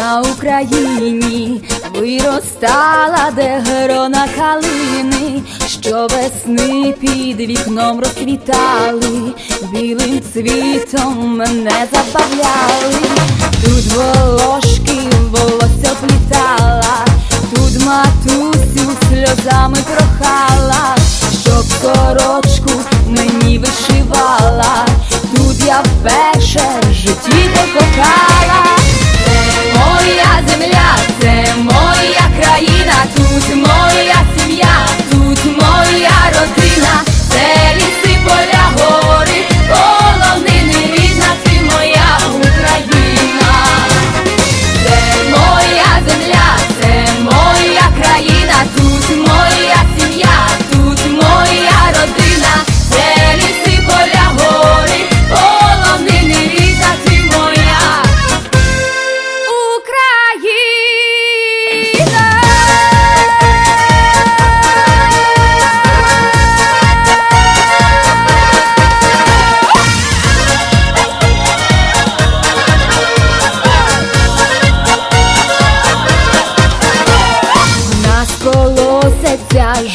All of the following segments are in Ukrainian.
На Україні, виростала, де грона калини, що весни під вікном розквітали, білим цвітом мене забавляли, тут волошки волосся плітала, тут матусю сльозами прохала, щоб сорочку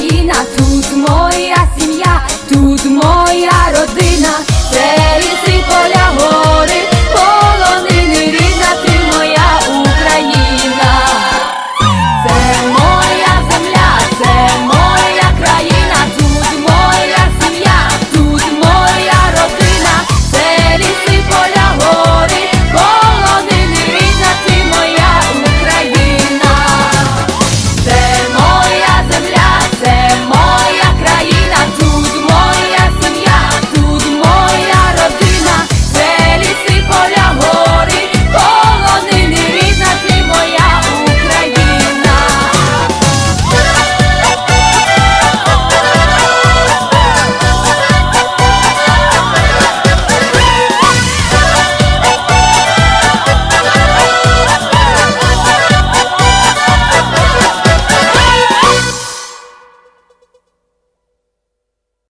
Україна тут моя.